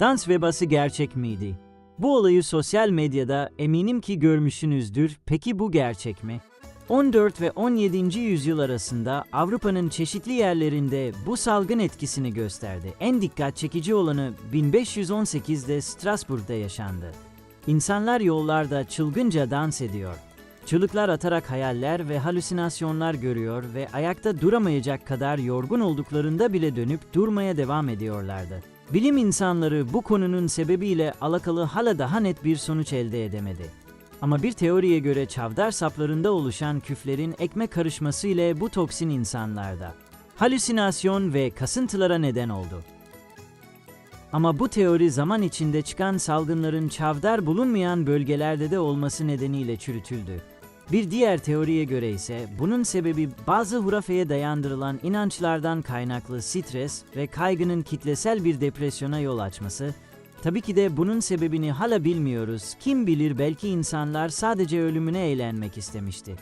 Dans vebası gerçek miydi? Bu olayı sosyal medyada eminim ki görmüşsünüzdür. Peki bu gerçek mi? 14 ve 17. yüzyıl arasında Avrupa'nın çeşitli yerlerinde bu salgın etkisini gösterdi. En dikkat çekici olanı 1518'de Strasbourg'da yaşandı. İnsanlar yollarda çılgınca dans ediyor. Çığlıklar atarak hayaller ve halüsinasyonlar görüyor ve ayakta duramayacak kadar yorgun olduklarında bile dönüp durmaya devam ediyorlardı. Bilim insanları bu konunun sebebiyle alakalı hala daha net bir sonuç elde edemedi. Ama bir teoriye göre çavdar saplarında oluşan küflerin ekmek karışması ile bu toksin insanlarda halüsinasyon ve kasıntılara neden oldu. Ama bu teori zaman içinde çıkan salgınların çavdar bulunmayan bölgelerde de olması nedeniyle çürütüldü. Bir diğer teoriye göre ise bunun sebebi bazı hurafeye dayandırılan inançlardan kaynaklı stres ve kaygının kitlesel bir depresyona yol açması. Tabii ki de bunun sebebini hala bilmiyoruz. Kim bilir belki insanlar sadece ölümüne eğlenmek istemişti.